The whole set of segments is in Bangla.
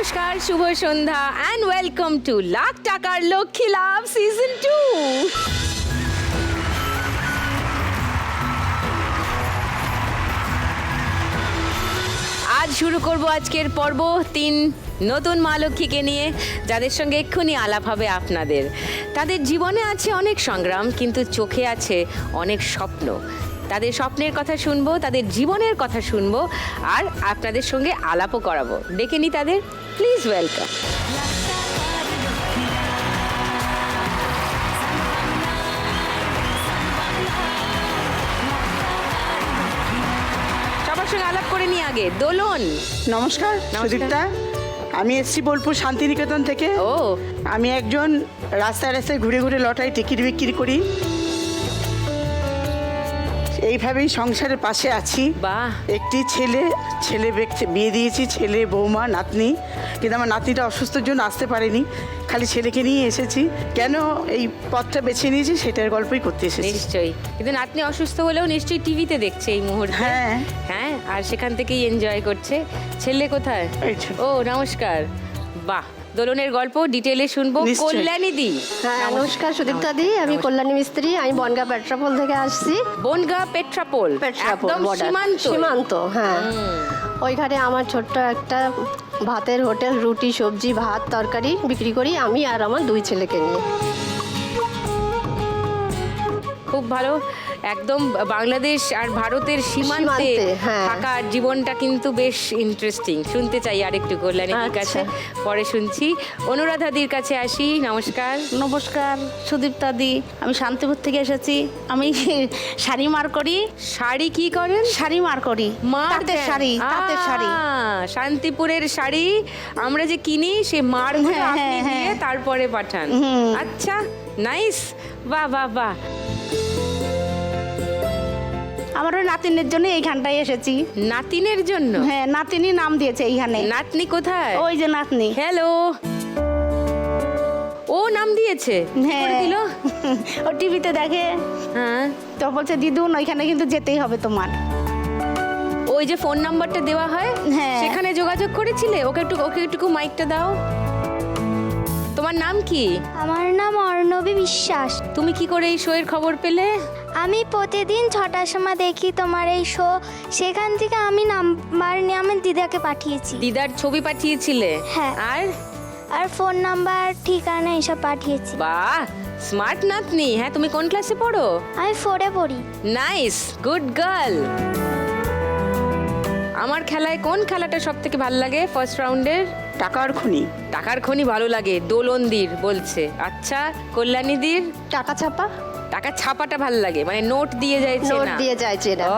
নমস্কার, শুভ সন্ধ্যা অ্যান্ড ওয়েলকাম টু লাখ টাকার লক্ষ্মী লাভ সিজন টু আজ শুরু করব আজকের পর্ব তিন নতুন মা লক্ষ্মীকে নিয়ে, যাদের সঙ্গে এক্ষুনি আলাপ হবে আপনাদের। তাদের জীবনে আছে অনেক সংগ্রাম, কিন্তু চোখে আছে অনেক স্বপ্ন। তাদের স্বপ্নের কথা শুনব, তাদের জীবনের কথা শুনব, আর আপনাদের সঙ্গে আলাপও করাবো। ডেকে নি তাদের। প্লিজ ওয়েলকাম সবার সঙ্গে আলাপ করে নি আগে। দোলন। নমস্কার। সুদীপ্তা। আমি এসছি বোলপুর শান্তিনিকেতন থেকে। ও। আমি একজন রাস্তায় রাস্তায় ঘুরে ঘুরে লটারি টিকিট বিক্রি করি। এইভাবেই সংসারের পাশে আছি। বা একটি ছেলে ছেলে বিয়ে দিয়েছি ছেলে বৌমা নাতনি। কিন্তু আমার নাতনিটা অসুস্থর জন্য আসতে পারেনি। খালি ছেলেকে নিয়ে এসেছি। কেন এই পথটা বেছে নিয়েছি সেটার গল্পই করতে এসেছি। নিশ্চয়ই। কিন্তু নাতনি অসুস্থ হলেও নিশ্চয়ই টিভিতে দেখছে এই মুহূর্তে। হ্যাঁ। হ্যাঁ আর সেখান থেকেই এনজয় করছে। ছেলে কোথায়? ও নমস্কার। বাহ। দোলনের গল্প ডিটেলে শুনব। কল্যাণী দি। হ্যাঁ নমস্কার সুদীপ্তা দি আমি কল্যাণী মিস্ত্রি আমি বনগা পেট্রাপোল থেকে আসছি। বনগা পেট্রাপোল পেট্রাপোল একদম সীমান্ত। সীমান্ত হ্যাঁ। ওইখানে আমার ছোট্ট একটা ভাতের হোটেল রুটি সবজি ভাত তরকারি বিক্রি করি আমি আর আমার দুই ছেলেকে নিয়ে। খুব ভালো। একদম বাংলাদেশ আর ভারতের সীমান্তে হ্যাঁ। থাকা জীবনটা কিন্তু বেশ ইন্টারেস্টিং শুনতে চাই আর একটু কল্যাণীর আচ্ছা। কাছে। পরে শুনছি অনুরাধাদির কাছে আসি। নমস্কার। নমস্কার সুদীপ্তা দি। আমি শান্তিপুর থেকে এসেছি। আমি শাড়ি মার করি। শাড়ি কি করেন? শাড়ি মার করি। তাঁতের? শাড়ি তাঁতের শাড়ি। শান্তিপুরের শাড়ি আমরা যে কিনি সে মার হ্যাঁ, আপনি দিয়ে হ্যাঁ। তারপরে পাঠান। আচ্ছা নাইস বাহ বাহ বাহ। আমার ওই নাতিনের জন্য এইখানটায় এসেছি। নাতিনের জন্য? হ্যাঁ নাতিনি নাম দিয়েছে এইখানে। নাতনি কোথায়? ওই যে নাতনি। হ্যালো। ও নাম দিয়েছে? হ্যাঁ। দিল ও টিভিতে দেখে। হ্যাঁ। তো বলছে দিদুন ওইখানে কিন্তু যেতেই হবে তোমার। ওই যে ফোন নাম্বারটা দেওয়া হয়? হ্যাঁ। সেখানে যোগাযোগ করেছিলে? ওকে একটু ওকে একটু মাইকটা দাও। তোমার নাম কি? আমার নাম অর্ণবী বিশ্বাস। তুমি কি করে এই শোয়ের খবর পেলে? আমি প্রতিদিন ছটার সময় দেখি তোমার এই শো। সেখান থেকে আমি নাম্বার নিয়ে আমার দিদাকে পাঠিয়েছি। দিদার ছবি পাঠিয়েছিলে? হ্যাঁ। আর? আর ফোন নাম্বার ঠিকানা এসব পাঠিয়েছি। বাহ! স্মার্ট নাতনি। হ্যাঁ তুমি কোন ক্লাসে পড়ো? আমি ফোরে পড়ি। Nice good girl. আমার খেলায় কোন খেলাটা সব থেকে ভালো লাগে ফার্স্ট রাউন্ডের? টাকার খুনি। টাকার খনি ভালো লাগে দোলনদির বলছে। আচ্ছা কল্যাণীদির? টাকা ছাপা? টাকা ছাপাটা ভালো লাগে মানে নোট দিয়ে যাইছে নোট না দিয়ে যাইছে না ও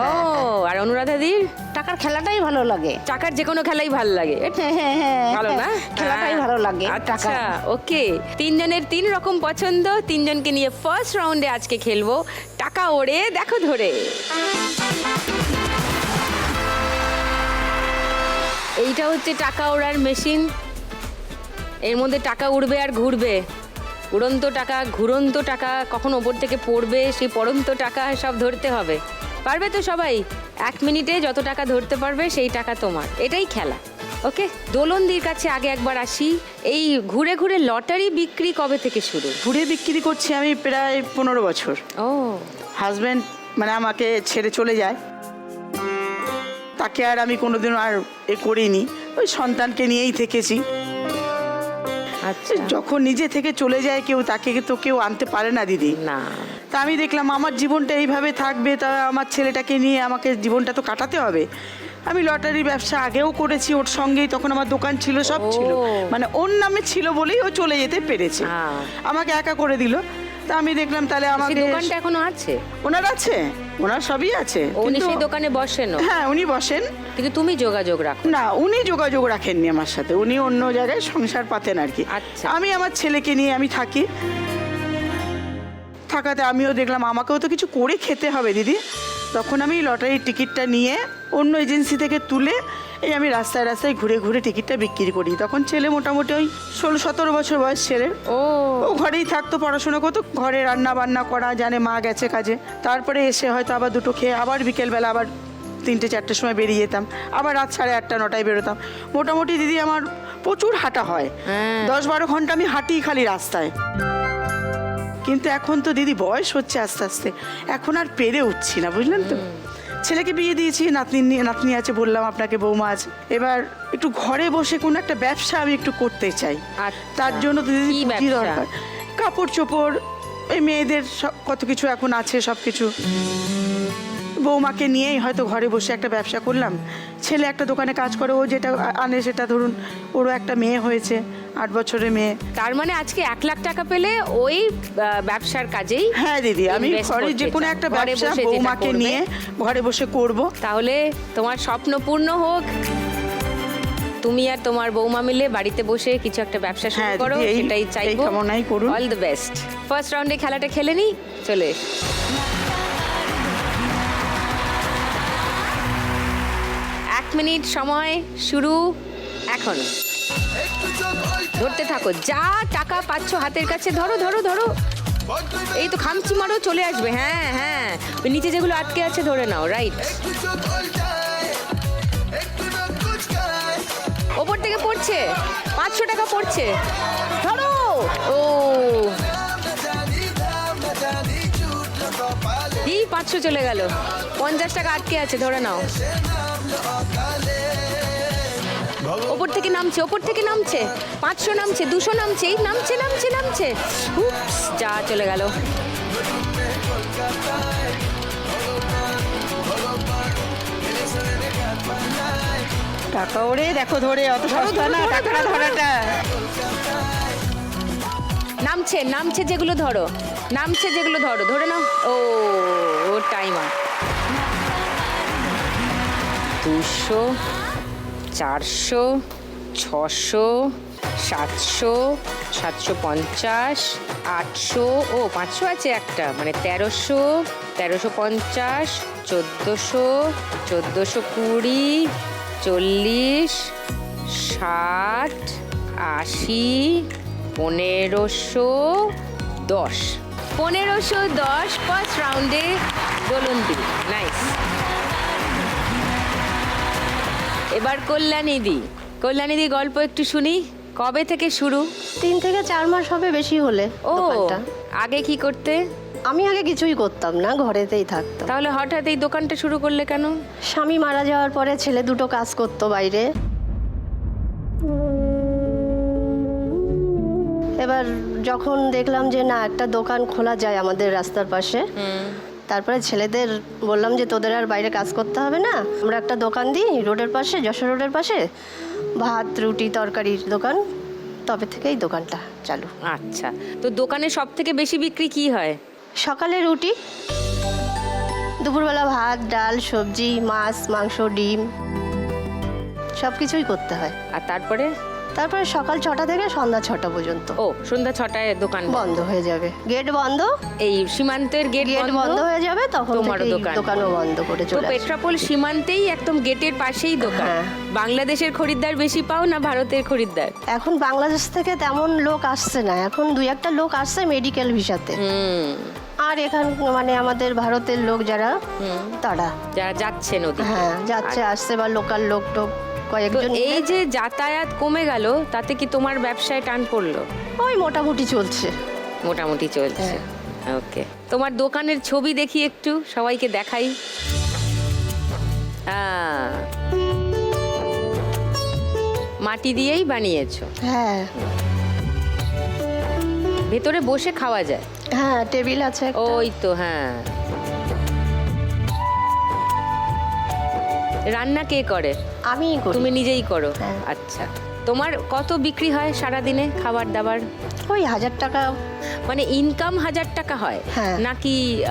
আর অনুরাধাদির? টাকার খেলাটাই ভালো লাগে। টাকার যে কোনো খেলাই ভালো লাগে। হ্যাঁ হ্যাঁ হ্যাঁ ভালো না? খেলাটাই হ্যাঁ। ভালো লাগে আচ্ছা টাকা। ওকে। তিনজনের তিন রকম পছন্দ তিনজনকে নিয়ে ফার্স্ট রাউন্ডে আজকে খেলব। টাকা ওড়ে দেখো ধরে। এইটা হচ্ছে টাকা ওড়ার মেশিন। এর মধ্যে টাকা উড়বে আর ঘুরবে। উড়ন্ত টাকা ঘুরন্ত টাকা কখন ওপর থেকে পড়বে সেই পড়ন্ত টাকা সব ধরতে হবে। পারবে তো সবাই? এক মিনিটে যত টাকা ধরতে পারবে সেই টাকা তোমার। এটাই খেলা। ওকে? দোলনদির কাছে আগে একবার আসি। এই ঘুরে ঘুরে লটারি বিক্রি কবে থেকে শুরু? ঘুরে বিক্রি করছি আমি প্রায় পনেরো বছর। ও। হাজব্যান্ড মানে আমাকে ছেড়ে চলে যায়। তাকে আর আমি কোনোদিনও আর এ করিনি। ওই সন্তানকে নিয়েই থেকেছি। আচ্ছা। যখন নিজে থেকে চলে যায় কেউ তাকে তো কেউ আনতে পারে না দিদি। না। তা আমি দেখলাম আমার জীবনটা এইভাবে থাকবে তা আমার ছেলেটাকে নিয়ে আমাকে জীবনটা তো কাটাতে হবে। আমি লটারি ব্যবসা আগেও করেছি ওর সঙ্গেই তখন আমার দোকান ছিল সব ছিল। মানে ওর নামে ছিল বলেই ও চলে যেতে পেরেছে। হ্যাঁ। আমাকে একা করে দিল। তা আমি দেখলাম তাহলে আমাকে দোকানটা এখনও আছে? ওনার আছে। ওনার সবই আছে। উনি সেই দোকানে বসেনও? হ্যাঁ উনি বসেন। কিন্তু তুমি যোগাযোগ রাখো। না উনি যোগাযোগ রাখেননি আমার সাথে। উনি অন্য জায়গায় সংসার পাতেন আর কি। আচ্ছা। আমি আমার ছেলেকে নিয়ে আমি থাকি। থাকাতে আমিও দেখলাম আমাকেও তো কিছু করে খেতে হবে দিদি। তখন আমি লটারির টিকিটটা নিয়ে অন্য এজেন্সি থেকে তুলে এই আমি রাস্তায় রাস্তায় ঘুরে ঘুরে টিকিটটা বিক্রি করি। তখন ছেলে মোটামুটি ওই ষোলো সতেরো বছর বয়স ছেলে ও। ও ঘরেই থাকতো পড়াশোনা করতো ঘরে রান্না বান্না করা জানে মা গেছে কাজে। তারপরে এসে হয়তো আবার দুটো খেয়ে আবার বিকেলবেলা আবার তিনটে চারটের সময় বেরিয়ে যেতাম। আবার রাত সাড়ে আটটা নটায় বেরোতাম। মোটামুটি দিদি আমার প্রচুর হাঁটা হয়। হ্যাঁ। দশ বারো ঘণ্টা আমি হাঁটি খালি রাস্তায়। কিন্তু এখন তো দিদি বয়স হচ্ছে আস্তে আস্তে। এখন আর পেরে উঠছি না বুঝলেন তো? ছেলেকে বিয়ে দিয়েছি নাতনি নাতনি আছে বললাম আপনাকে বৌমা আছে। এবার একটু ঘরে বসে কোনো একটা ব্যবসা আমি একটু করতে চাই। আর তার জন্য পুঁজি দরকার? কাপড় চোপড় এই মেয়েদের সব কত কিছু এখন আছে সব কিছু বৌমাকে নিয়েই হয়তো ঘরে বসে একটা ব্যবসা করলাম। ছেলে একটা দোকানে কাজ করে ও যেটা আনে সেটা ধরুন ওরও একটা মেয়ে হয়েছে আট বছরের মেয়ে। তার মানে আজকে এক লাখ টাকা পেলে ওই ব্যবসার কাজেই হ্যাঁ দিদি আমি ঘরে যে কোনো একটা ব্যবসা বৌমাকে নিয়ে ঘরে বসে করব। তাহলে তোমার স্বপ্ন পূর্ণ হোক। তুমি আর তোমার বৌমা মিলে বাড়িতে বসে কিছু একটা ব্যবসা শুরু হ্যাঁ, করো সেটাই চাইব। অল দ্য বেস্ট ফার্স্ট রাউন্ডে খেলাটা খেলে নি চলে মিনিট সময়, শুরু এখন। ধরতে থাকো, যা টাকা পাচ্ছ হাতের কাছে, ধরো ধরো ধরো। এই তো খামচি মারো, চলে আসবে হ্যাঁ হ্যাঁ। নিচে যেগুলো আটকে আছে, ধরে নাও রাইট ওপর থেকে পড়ছে, পাঁচশো টাকা পড়ছে। ধরো। ও। এই পাঁচশো চলে গেল। পঞ্চাশ টাকা আটকে আছে, ধরে নাও। ওপর থেকে নামছে ওপর থেকে নামছে পাঁচশো নামছে দুশো নামছে এই নামছে নামছে নামছে। উপস, যা চলে গেল। টাকা ওরে দেখো ধরে অত সস্তা না টাকাটা ধরাটা। নামছে নামছে যেগুলো ধরো নামছে যেগুলো ধরো ধরে নাও। ও ও টাইমার দুশো, চারশো, ছশো, সাতশো সাতশো পঞ্চাশ, আটশো, ও পাঁচশো আছে একটা মানে তেরোশো তেরোশো পঞ্চাশ, চোদ্দোশো চোদ্দোশো কুড়ি, চল্লিশ, ষাট, আশি, পনেরোশো দশ। পনেরোশো দশ ফার্স্ট রাউন্ডে দোলন দিল নাইস এবার কল্যাণীদি। কল্যাণীদি গল্প একটু শুনি। কবে থেকে শুরু? তিন থেকে চার মাস হবে বেশি হলে ও দোকানটা। আগে কি করতে? আমি আগে কিছুই করতাম না ঘরেতেই থাকতাম। তাহলে হঠাৎ এই দোকানটা শুরু করলে কেন? স্বামী মারা যাওয়ার পরে ছেলে দুটো কাজ করতো বাইরে। এবার যখন দেখলাম যে না একটা দোকান খোলা যায় আমাদের রাস্তার পাশে তারপরে ছেলেদের বললাম যে তোদের আর বাইরে কাজ করতে হবে না। আমরা একটা দোকান দিই রোডের পাশে যশোর রোডের পাশে। ভাত রুটি তরকারির দোকান। তবে থেকেই দোকানটা চালু। আচ্ছা তো দোকানে সব থেকে বেশি বিক্রি কি হয়? সকালে রুটি দুপুরবেলা ভাত ডাল সবজি মাছ মাংস ডিম। সব কিছুই করতে হয়। আর তারপরে? তারপরে সকাল ছটা থেকে সন্ধ্যা ছটা পর্যন্ত। ও সন্ধ্যা ছটায় দোকান বন্ধ। হয়ে যাবে। গেট বন্ধ? এই সীমান্তের গেট গেট বন্ধ? হয়ে যাবে তখন তোমারও থেকে দোকান। দোকানও বন্ধ করে তো চলে পেট্রাপোল সীমান্তেই একদম গেটের পাশেই দোকান। হ্যাঁ। বাংলাদেশের খরিদ্দার বেশি পাও না ভারতের খরিদ্দার? এখন বাংলাদেশ থেকে তেমন লোক আসছে না। এখন দুই একটা লোক আসছে মেডিকেল ভিসাতে। হুম। আর এখান মানে আমাদের ভারতের লোক যারা তারা। যারা যাচ্ছে নদী হ্যাঁ যাচ্ছে আসছে বা লোকাল লোক টোক কয়েকজন এই যে যাতায়াত কমে গেল তাতে কি তোমার ব্যবসায় টান পড়ল? ওই মোটামুটি চলছে। মোটামুটি চলছে। হ্যাঁ। ওকে। তোমার দোকানের ছবি দেখি একটু সবাইকে দেখাই। মাটি দিয়েই বানিয়েছো? হ্যাঁ। ভেতরে বসে খাওয়া যায়? হ্যাঁ টেবিল আছে ওই তো হ্যাঁ। রান্না কে করে? আমি তুমি নিজেই করো? হ্যাঁ। আচ্ছা। তোমার কত বিক্রি হয় সারা দিনে খাবার দাবার ওই হাজার টাকা। মানে ইনকাম হাজার টাকা হয় হ্যাঁ। নাকি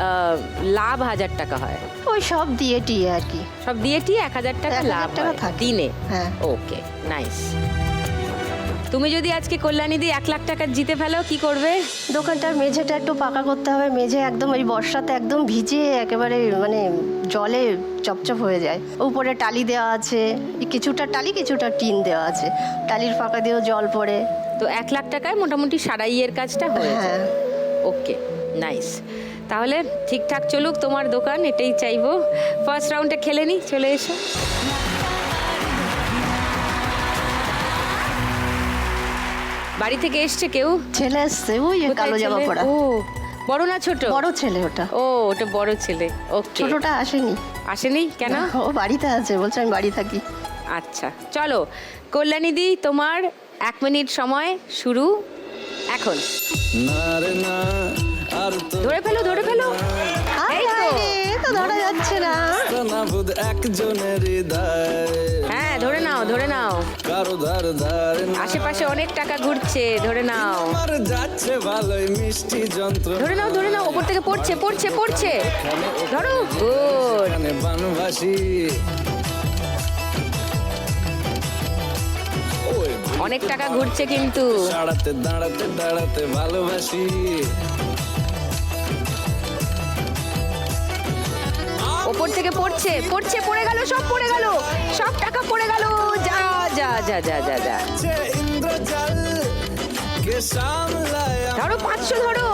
লাভ হাজার টাকা হয়? ওই সব দিয়ে টিয়ে আর কি। সব দিয়ে টিয়ে এক হাজার টাকা লাভ টাকা দিনে? হ্যাঁ। Okay nice. তুমি যদি আজকে কল্যাণী দিয়ে এক লাখ টাকা জিতে ফেলো কি করবে? দোকানটার মেঝেটা একটু পাকা করতে হবে মেঝে একদম ওই বর্ষাতে একদম ভিজে একেবারে মানে জলে চপচপ হয়ে যায়। উপরে টালি দেওয়া আছে কিছুটা টালি কিছুটা টিন দেওয়া আছে। টালির ফাঁকা দিয়েও জল পড়ে। তো এক লাখ টাকায় মোটামুটি সারাইয়ের কাজটা হয়ে হ্যাঁ। Okay nice. তাহলে ঠিকঠাক চলুক তোমার দোকান এটাই চাইব। ফার্স্ট রাউন্ডে খেলে নি চলে এসো। বাড়ি থেকে এসছে কেউ? ছেলে এসছে ওই যে কালো জামা? পরা ও বড় না ছোট? বড় ছেলে ওটা। ও ওটা বড় ছেলে ওকে। ছোটটা আসেনি। আসেনি? কেন? ও বাড়িতে আছে বলছে আমি বাড়ি থাকি। আচ্ছা চলো। কল্যাণীদি তোমার এক মিনিট সময় শুরু এখন। ধরে ফেলো ধরে ফেলো। ধরা যাচ্ছে না। একজনের হৃদয়। হ্যাঁ ধরে নাও ধরে নাও। কারও ধার ধার আশেপাশে অনেক টাকা ঘুরছে ধরে নাও। আমার যাচ্ছে ভালোই মিষ্টি যন্ত্র ধরে নাও ধরে নাও ওপর থেকে পড়ছে পড়ছে পড়ছে। ধরো গুড। অনেক টাকা ঘুরছে কিন্তু। দাঁড়াতে দাঁড়াতে দাঁড়াতে ভালোবাসি। ওপর থেকে পড়ছে পড়ছে, পড়ে গেল, সব পড়ে গেল। সব টাকা পড়ে গেল। যা যা যা যা যা যা। ধরো পাঁচশো, ধরো।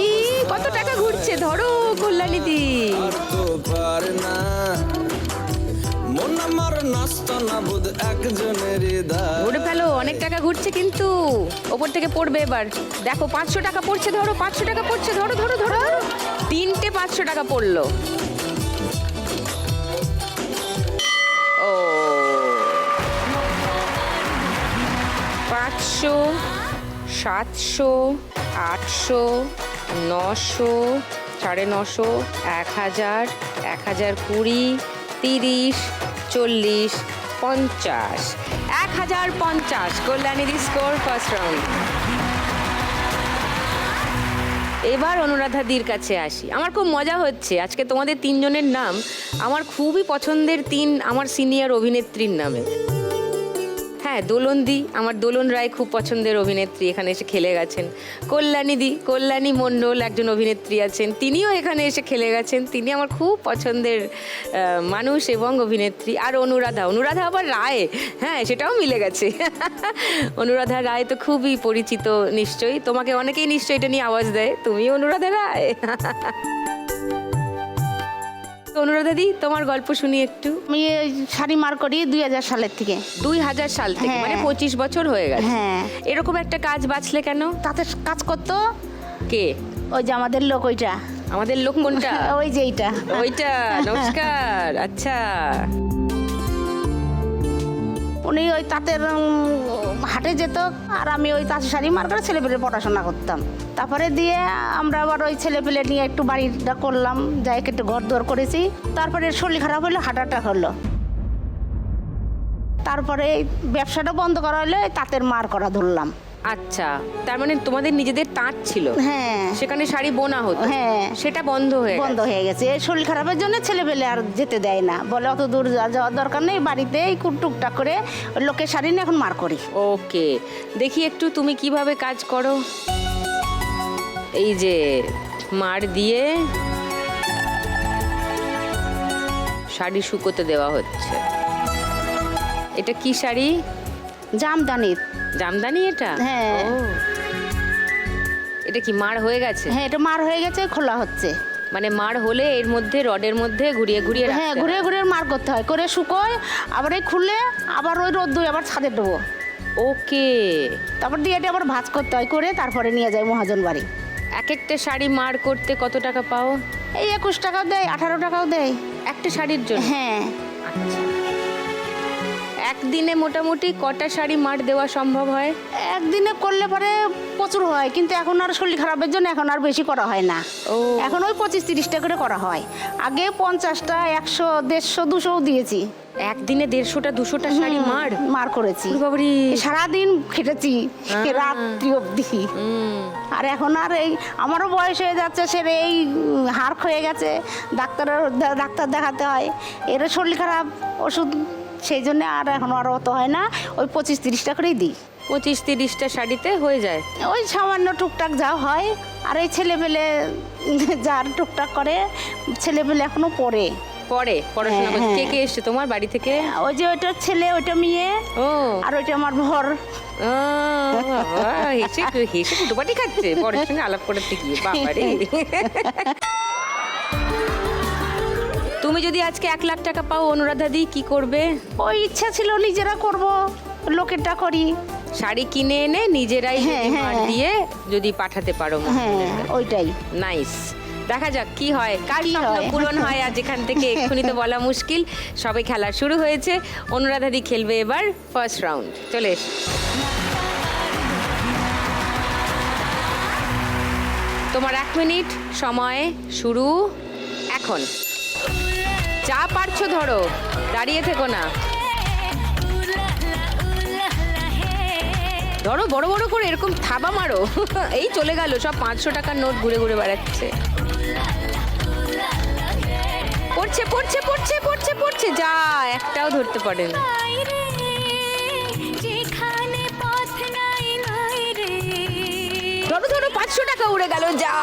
ই, কত টাকা ঘুরছে, ধরো কল্যাণীদি ঘুরে ফেলো, অনেক টাকা ঘুরছে কিন্তু। ওপর থেকে পড়বে এবার। দেখো, পাঁচশো টাকা পড়ছে, ধরো, পাঁচশো টাকা পড়ছে ধরো ধরো ধরো। তিনটে পাঁচশো টাকা পড়ল। পাঁচশো, সাতশো, আটশো, নশো, সাড়ে নশো, এক হাজার এক হাজার কুড়ি, তিরিশ, চল্লিশ, পঞ্চাশ। এক হাজার পঞ্চাশ কল্যাণীদি স্কোর ফার্স্ট রাউন্ড। এবার অনুরাধাদির কাছে আসি। আমার খুব মজা হচ্ছে। আজকে তোমাদের তিনজনের নাম আমার খুবই পছন্দের তিন আমার সিনিয়র অভিনেত্রীর নামে। হ্যাঁ দোলনদি, আমার দোলন রায় খুব পছন্দের অভিনেত্রী, এখানে এসে খেলে গেছেন। কল্যাণীদি কল্যাণী মণ্ডল একজন অভিনেত্রী আছেন, তিনিও এখানে এসে খেলে গেছেন। তিনি আমার খুব পছন্দের মানুষ এবং অভিনেত্রী। আর অনুরাধা অনুরাধা আবার রায় হ্যাঁ সেটাও মিলে গেছে। অনুরাধা রায় তো খুবই পরিচিত নিশ্চয়ই। তোমাকে অনেকেই নিশ্চয়ই এটা নিয়ে আওয়াজ দেয়। তুমি অনুরাধা রায়। অনুরাধা দি তোমার গল্প শুনি একটু। আমি ওই শাড়ি মার করি দুই হাজার সালের থেকে। দুই হাজার সাল থেকে হ্যাঁ। মানে পঁচিশ বছর হয়ে গেছে। হ্যাঁ। এরকম একটা কাজ বাঁচলে কেন? তাতে কাজ করতো? কে? ওই যে আমাদের লোক ওইটা। আমাদের লোক কোনটা? ওই যে এইটা। ওইটা নমস্কার আচ্ছা। উনি ওই তাঁতের হাটে যেত আর আমি ওই তাঁতের শাড়ি মার করে ছেলেপেলে পড়াশোনা করতাম। তারপরে দিয়ে আমরা আবার ওই ছেলেপেলে নিয়ে একটু বাড়িটা করলাম, যাই একটু ঘর দোর করেছি। তারপরে শরীর খারাপ হলো হাটাটা হলো। তারপরে ব্যবসাটা বন্ধ করা হলে তাঁতের মার করা ধরলাম। আচ্ছা তার মানে তোমাদের নিজেদের তাঁত ছিল? হ্যাঁ। সেখানে শাড়ি বোনা হতো? হ্যাঁ। সেটা বন্ধ হয়ে বন্ধ হয়ে গেছে। শরীর খারাপের জন্য ছেলেপেলে আর যেতে দেয় না। বলে অত দূর যাওয়ার দরকার নেই বাড়িতেই টুকটাক করে লোকের শাড়ি নিয়ে এখন মার করি। ওকে। দেখি একটু তুমি কীভাবে কাজ করো। এই যে মার দিয়ে শাড়ি শুকোতে দেওয়া হচ্ছে। এটা কি শাড়ি? জামদানির। জামদানি এটা? হ্যাঁ। ও। এটা কি মার হয়ে গেছে? হ্যাঁ এটা মার হয়ে গেছে খোলা হচ্ছে। মানে মার হলে এর মধ্যে রডের মধ্যে ঘুরিয়ে ঘুরিয়ে হ্যাঁ রাখতে ঘুরে হয়। ঘুরে মার করতে হয়। করে শুকোয় আবার এই খুলে আবার ওই রোদ দুই আবার ছাদে দেবো। ওকে। তারপর দিয়ে এটা আবার ভাজ করতে হয় করে তারপরে নিয়ে যায় মহাজন বাড়ি। এক একটা শাড়ি মার করতে কত টাকা পাও? এই একুশ টাকাও দেয় আঠারো টাকাও দেয়। একটা শাড়ির জন্য? হ্যাঁ। আচ্ছা। একদিনে মোটামুটি কটা শাড়ি মার দেওয়া সম্ভব হয়? একদিনে করলে পরে প্রচুর হয় কিন্তু এখন আর শরীর খারাপের জন্য এখন আর বেশি করা হয় না। ও। এখন ওই পঁচিশ তিরিশটা করে করা হয়। আগে পঞ্চাশটা একশো দেড়শো দুশোও দিয়েছি। একদিনে দেড়শোটা দুশোটা শাড়ি মার? মার করেছি। ওরে সারাদিন খেটেছি রাত্রি অবধি। আর এখন আর এই আমারও বয়স হয়ে যাচ্ছে সে এই হাড় ক্ষয়ে গেছে। ডাক্তারের ডাক্তার দেখাতে হয়। এরও শরীর খারাপ ওষুধ সেই জন্য আর এখন আর অত হয় না। ওই পঁচিশ তিরিশটা করেই দিই। পঁচিশ তিরিশটা শাড়িতে হয়ে যায়? ওই সামান্য টুকটাক যা হয়। আর এই ছেলেপেলে যার টুকটাক করে ছেলেপেলে এখনও পড়ে। পরে পড়াশোনা হ্যাঁ, করছে। কে হ্যাঁ। কে এসছে তোমার বাড়ি থেকে? ওই যে ওইটা ছেলে ওইটা মেয়ে ও। আর ওইটা আমার ভর হেসে হেসে কুটোপাটি খাচ্ছে। সঙ্গে আলাপ করতে গিয়ে বাবারে। তুমি যদি আজকে এক লাখ টাকা পাও অনুরাধা দি কি করবে? ওই ইচ্ছা ছিল নিজেরা করব লোকেরটা করি। শাড়ি কিনে এনে নিজেরাই হ্যাঁ, যদি হ্যাঁ। দিয়ে যদি পাঠাতে পারো হ্যাঁ ওইটাই। নাইস। দেখা যাক কি হয়? কার কি স্বপ্ন হয়? পূরণ হয় আজ এখান থেকে? এক্ষুনি তো বলা মুশকিল। সবে খেলা শুরু হয়েছে। অনুরাধাদি খেলবে এবার ফার্স্ট রাউন্ড চলে এস। তোমার এক মিনিট সময় শুরু এখন। যা পারছ ধরো, দাঁড়িয়ে থেকো না। ধরো বড় বড় করে এরকম থাবা মারো। এই চলে গেল, সব পাঁচশো টাকার নোট ঘুরে ঘুরে বেড়াচ্ছে। পড়ছে পড়ছে পড়ছে পড়ছে পড়ছে, যা, একটাও ধরতে পারেন। ধরো ধরো, পাঁচশো টাকা উড়ে গেল, যা।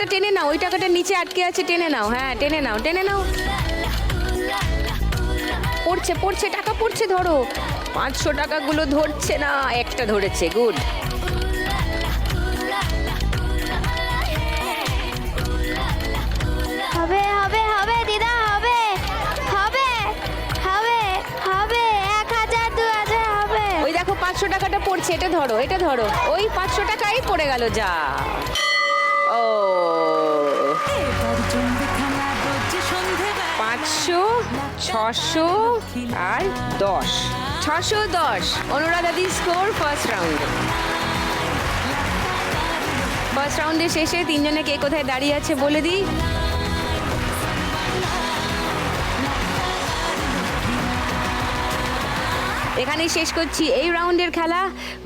টাকাটা টেনে নাও ওই টাকাটা নিচে আটকে আছে টেনে নাও হ্যাঁ টেনে নাও টেনে নাও। পড়ছে পড়ছে টাকা পড়ছে ধরো। পাঁচশো টাকাগুলো ধরছে না একটা ধরেছে গুড। হবে হবে হবে দিদা হবে। হবে হবে হবে এক হাজার দু হাজার হবে। ওই দেখো পাঁচশো টাকাটা পড়ছে এটা ধরো এটা ধরো। ওই পাঁচশো টাকাই পড়ে গেল যা। ও পাঁচশো, ছশো আর দশ। ছশো দশ। অনুরাধাদি স্কোর ফার্স্ট রাউন্ডে। ফার্স্ট রাউন্ডের শেষে তিনজনে কে কোথায় দাঁড়িয়ে আছে বলে দিই। এখানেই শেষ করছি এই রাউন্ডের খেলা।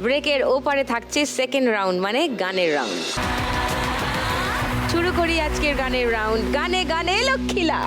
ব্রেকের ওপারে থাকছে সেকেন্ড রাউন্ড মানে গানের রাউন্ড। শুরু করি আজকের গানের রাউন্ড গানে গানে লক্ষ্মীলা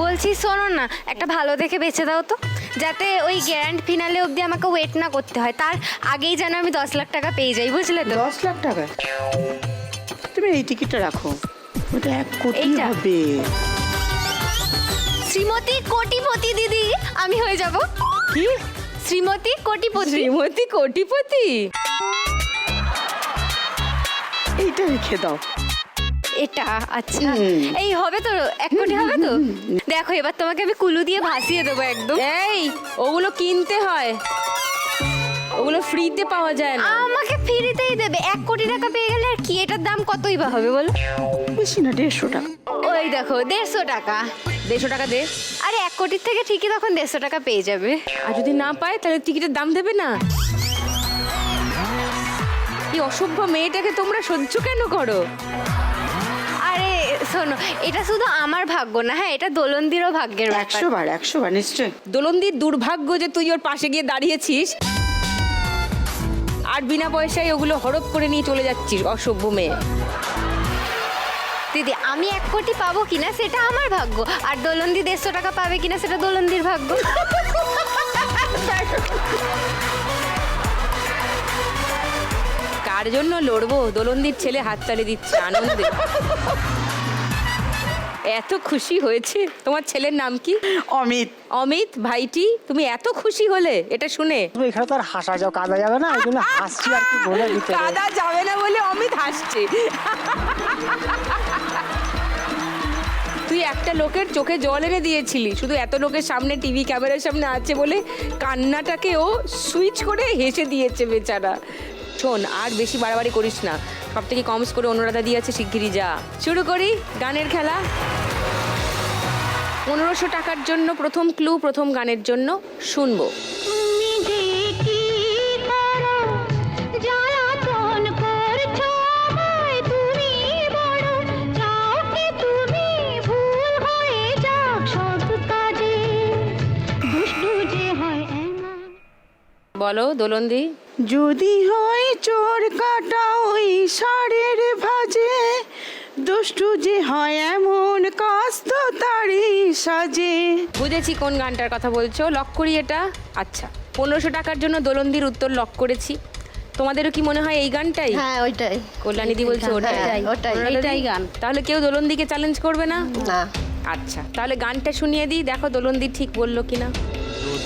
বলছি শোনো না, একটা ভালো দেখে বেছে দাও তো। যাতে ওই গ্র্যান্ড ফিনালে অবধি আমাকে ওয়েট না করতে হয়। তার আগেই যেন আমি দশ লাখ টাকা পেয়ে যাই বুঝলে তো? দশ লাখ টাকা? তুমি এই টিকিটটা রাখো। ওটা এক কোটি এইটা? হবে। শ্রীমতী কোটিপতি দিদি আমি হয়ে যাব। কি? শ্রীমতী কোটিপতি। শ্রীমতী কোটিপতি? এইটা রেখে দাও। এটা আচ্ছা। এই হবে তো এক কোটি হবে তো? দেখো এবার তোমাকে আমি কুলু দিয়ে ভাসিয়ে দেবো একদম। এই ওগুলো কিনতে হয়। ওগুলো ফ্রিতে পাওয়া যায় না। আমাকে ফ্রিতেই দেবে। এক কোটি টাকা পেয়ে গেলে আর কি? এটার দাম কতই বা হবে বলো? বেশি না দেড়শো টাকা। ওই দেখো দেড়শো টাকা। দেড়শো টাকা দে। আরে এক কোটির থেকে ঠিকই তখন দেড়শো টাকা পেয়ে যাবে। আর যদি না পায় তাহলে টিকিটের দাম দেবে না। এই অসভ্য মেয়েটাকে তোমরা সহ্য কেন করো? শোনো এটা শুধু আমার ভাগ্য না হ্যাঁ এটা দোলন্দিরও ভাগ্যের ব্যাপার। একশো বার একশো বার নিশ্চয় দোলন্দির দুর্ভাগ্য যে তুই ওর পাশে গিয়ে দাঁড়িয়েছিস আর বিনা পয়সায় ওগুলো হরপ করে নিয়ে চলে যাচ্ছিস অসভ্য মেয়ে। দিদি আমি এক কোটি পাবো কিনা সেটা আমার ভাগ্য আর দোলন্দি দেড়শো টাকা পাবে কিনা সেটা দোলন্দির ভাগ্য। কার জন্য লড়বো? দোলন্দির ছেলে হাততালি দিচ্ছে আনন্দে। এত খুশি হয়েছে? তোমার ছেলের নাম কি? অমিত। অমিত ভাইটি তুমি এত খুশি হলে এটা শুনে। এখানে তো আর হাসা যাও কাদা যাবে না? জন্য হাসছি আর কি বলে দিতে কাদা যাবে না বলে অমিত হাসছে। তুই একটা লোকের চোখে জল এনে দিয়েছিলি। শুধু এত লোকের সামনে টিভি ক্যামেরার সামনে আছে বলে কান্নাটাকে ও সুইচ করে হেসে দিয়েছে বেচারা। শোন, আর বেশি বাড়াবাড়ি করিস না। সব থেকে কম করে অনুরাধা দিয়েছে শিগগিরই যা। শুরু করি গানের খেলা। পনেরোশো টাকার জন্য প্রথম ক্লু প্রথম গানের জন্য শুনব। বলো দোলন্দি। যদি হয় চোর কাটা ওই ষাঁড়ের ভাজে দুষ্টু যে হয় এমন কাজ তো তারই সাজে। বুঝেছি কোন গানটার কথা বলছো লক করি এটা? আচ্ছা পনেরোশো টাকার জন্য দোলন্দির উত্তর লক করেছি। তোমাদেরও কি মনে হয় এই গানটাই? হ্যাঁ ওইটাই। কল্যাণীদি বলছে ওটাই। হ্যাঁ, ওটাই। এইটাই গান। তাহলে কেউ দোলন্দিকে চ্যালেঞ্জ করবে না? না। আচ্ছা তাহলে গানটা শুনিয়ে দিই দেখো দোলন্দি ঠিক বলল কিনা।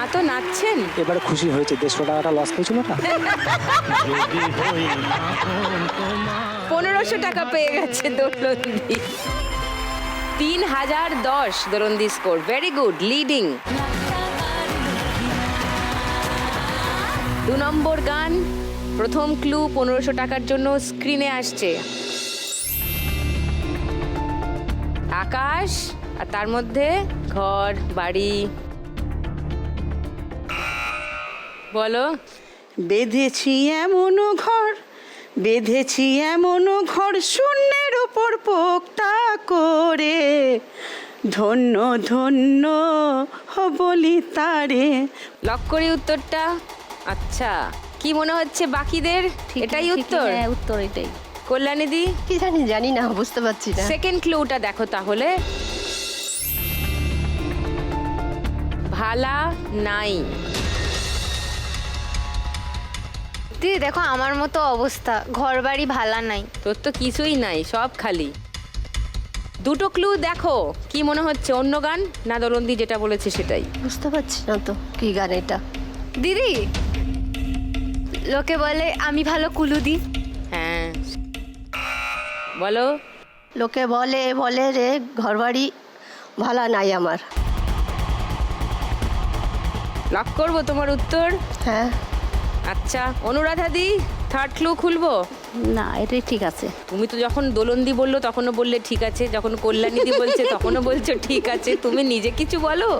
মা তো নাচছেন। এবারে খুশি হয়েছে দেড়শো টাকাটা লস পেয়েছিল না? পনেরোশো টাকা পেয়ে গেছে দোলন্দি। তিন হাজার দশ দোলন্দি স্কোর ভেরি গুড লিডিং দু নম্বর গান প্রথম ক্লু পনেরোশো টাকার জন্য স্ক্রিনে আসছে। আকাশ আর তার মধ্যে ঘর বাড়ি। বলো। বেঁধেছি এমন ঘর বেঁধেছি এমন ঘর শূন্যের উপর পোক্তা করে। ধন্য ধন্য বলি তারে লক করি উত্তরটা? আচ্ছা কি মনে হচ্ছে বাকিদের? এটাই উত্তর? হ্যাঁ উত্তর এটাই। কল্যাণীদি? কি জানি জানি না বুঝতে পারছি না। সেকেন্ড ক্লুটা দেখো তাহলে। ভালা নাই। দিদি দেখো আমার মতো অবস্থা ঘর বাড়ি ভালা নাই। তোর তো কিছুই নাই সব খালি। দুটো ক্লু দেখো কি মনে হচ্ছে অন্য গান না দলন্দি যেটা বলেছে সেটাই? বুঝতে পারছি না তো কি গান এটা? দিদি লোকে বলে আমি ভালো কুলু দিই হ্যাঁ। বলো। লোকে বলে বলে রে ঘরবাড়ি ভালো নাই আমার। লক করব তোমার উত্তর? হ্যাঁ। আচ্ছা অনুরাধা দি থার্ড ক্লু খুলবো? না এটাই ঠিক আছে। তুমি তো যখন দোলন্দি বলল তখনও বললে ঠিক আছে যখন কল্যাণীদি বলছে তখনও বলছো ঠিক আছে। তুমি নিজে কিছু বলো?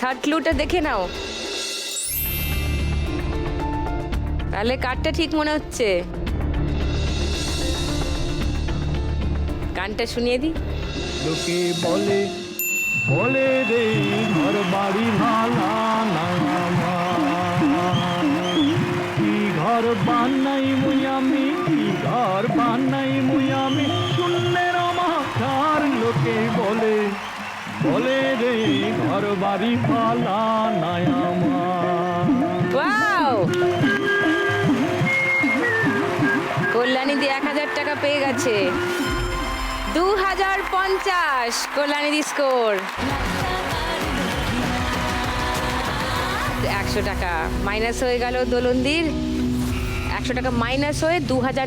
থার্ড ক্লুটা দেখে নাও। তাহলে কারটা ঠিক মনে হচ্ছে? গানটা শুনিয়ে দিই লোকে বলে বলে রে ঘর বাড়ি ভালা না ঘর বানাই মুই আমি, কি ঘর বানাই মুই আমি? শূন্যের লোকে বলে বলে রে ঘর বাড়ি ভালা নাই আমার। ওয়াও! কল্যাণীদি এক হাজার টাকা পেয়ে গেছে। দু হাজার পঞ্চাশ কল্যাণীদি স্কোর। একশো টাকা। মাইনাস হয়ে গেল দোলন্দির। একশো টাকা মাইনাস হয়ে দু হাজার